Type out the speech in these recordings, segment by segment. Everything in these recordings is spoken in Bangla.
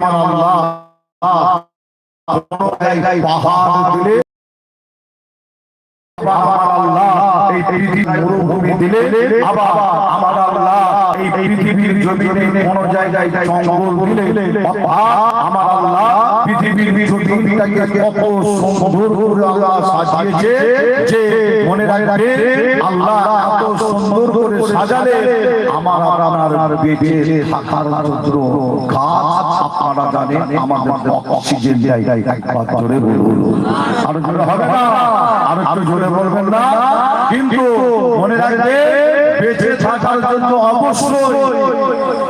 আমার আল্লাহ আল্লাহ এই পৃথিবী মরুভূমি দিলে আবার আমার আল্লাহ এই পৃথিবীর জমিনে কোন জায়গায় জঙ্গল দিলে আমার আল্লাহ পৃথিবীর কত সুন্দর করে আল্লাহ সাজিয়েছে যে মনে রাখবে আল্লাহ এত সুন্দর করে সাজালে আমার আপনার বেঁচে থাকার গাছ আপনারা জানেন আমাদের অক্সিজেন দেয় একবার জোরে বলুন। আরও জোরে হবে না? আরও জোরে বলবেন না? কিন্তু মনে রাখবে বেঁচে থাকার জন্য অবশ্যই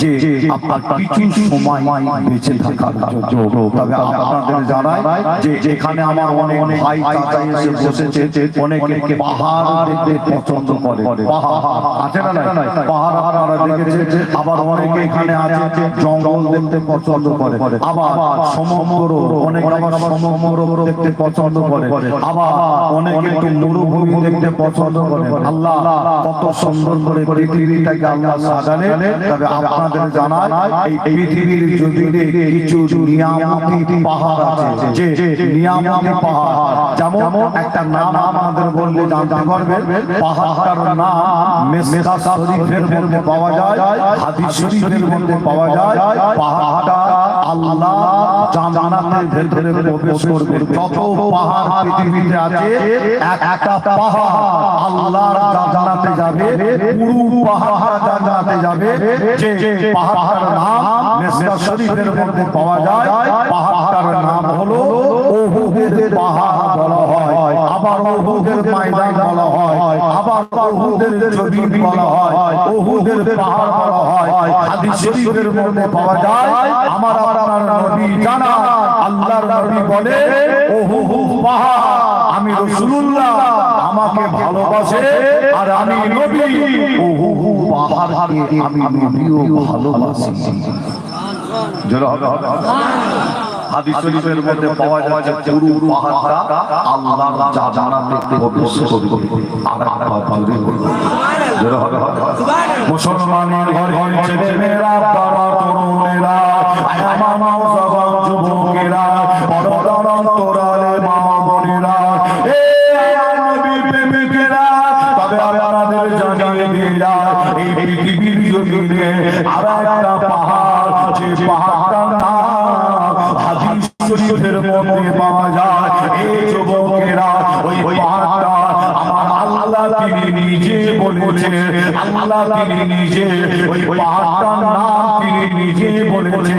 যে আপনার কিছু সময় বেঁচে থাকার জন্য। তবে আপনাদের জানাই যে এখানে আমার অনেক ভাই চাচা এসে বসেছে। অনেকে পাহাড় দেখতে পছন্দ করে। আছে না পাহাড় আপনারা দেখেছেন? আবার অনেকে এখানে আছে জঙ্গল দেখতে পছন্দ করে। আবার সমগ্র অনেক আবার সমগ্র দেখতে পছন্দ করে। আবার অনেকে মরুভূমি দেখতে পছন্দ করে। আল্লাহ কত সুন্দর করে পৃথিবীটাকে আল্লাহ সাজালেন তবে আপনাদের জানায় এই পৃথিবীর জমিনে কিছু নিয়ামতি পাহাড় আছে, যে নিয়ামতি পাহাড়, যেমন একটা নাম আমাদের বললে জানতে পারবেন, পাহাড়টার নাম মেসকা শরীফের মধ্যে পাওয়া যায়, হাদিস শরীফের মধ্যে পাওয়া যায়, পাহাড়টা আল্লাহ জান্নাতের ভেতরে প্রবেশ করবে। যত পাহাড় পৃথিবীতে আছে এক একটা পাহাড় জান্নাতে যাবে পুরো যাবে, যে পাহাড়টার নাম মেসকা শরীফের মধ্যে পাওয়া যায়, পাহাড়টার নাম হলো ওহুদের পাহাড় বলা হয়, আবার ওহুদের ময়দান বলা হয়, আবার ওহুদের জমিন বলা হয়, ওহুদের পাহাড় বলা হয়, হাদিস শরীফের মধ্যে পাওয়া যায়, আমার আপনার নবী জানা আল্লাহর নবী বলে ওহু পাহাড়। রাসূলুল্লাহ আমাকে ভালোবাসে আর আমি নবী। ওহু পাহাড়কে আমি নবীও ভালোবাসি। জোরে হবে হাদিস শরীফের মধ্যে পাওয়া যাচ্ছে পুরো পাহাড়টা আল্লাহর জান্নাতে প্রবেশ করবে। আর একটা জোরে জোরে হবে মুসলমানের ঘর ঘর ছেলে মেয়েরা, বাবা তরুণেরা আমার মা জবান যুবকেরা। পাহাড় নিজে বলেছেন আল্লাহ তিনি নিজে ওই পাহাড়টার নাম তিনি নিজে বলেছেন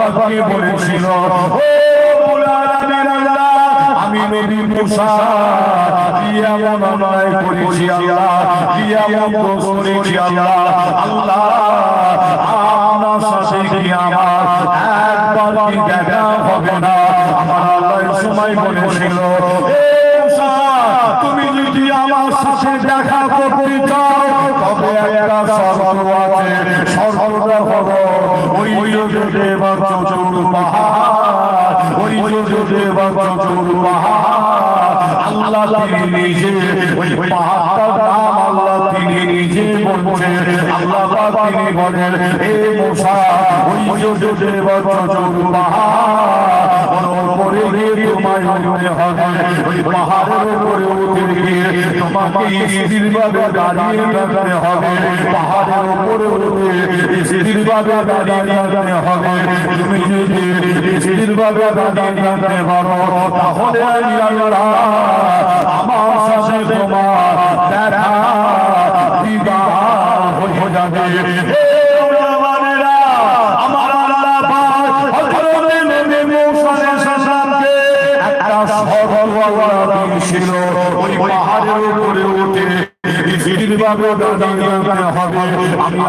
আল্লাহ পাককে বলেছিল একবার কি দেখা হবে না? আমার আল্লাহ সময় বলেছিল তুমি যদি আমার সাথে দেখা করতে চাও তবে একটা শর্ত আছে শর্তটা হলো ওই যোগে বা চতুর পাহাড় ওই বাবা আল্লাহ তিনি নিজে ওই পাহাড়টার নাম আল্লাহ তিনি নিজে বলছে আল্লাহ তিনি বলেন এ মুসা ওই যে বছর পাহাড় উপরে গিয়ে তোমায় উঠতে হবে ওই পাহাড়ের উপরে উঠে গিয়ে তোমাকে স্থিরভাবে দাঁড়িয়ে থাকতে হবে পাহাড়ের উপরে উঠে স্থিরভাবে দাঁড়িয়ে থাকতে হবে তুমি যদি স্থিরভাবে দাঁড়িয়ে থাকতে পারো তাহলে আমি আল্লাহ ওই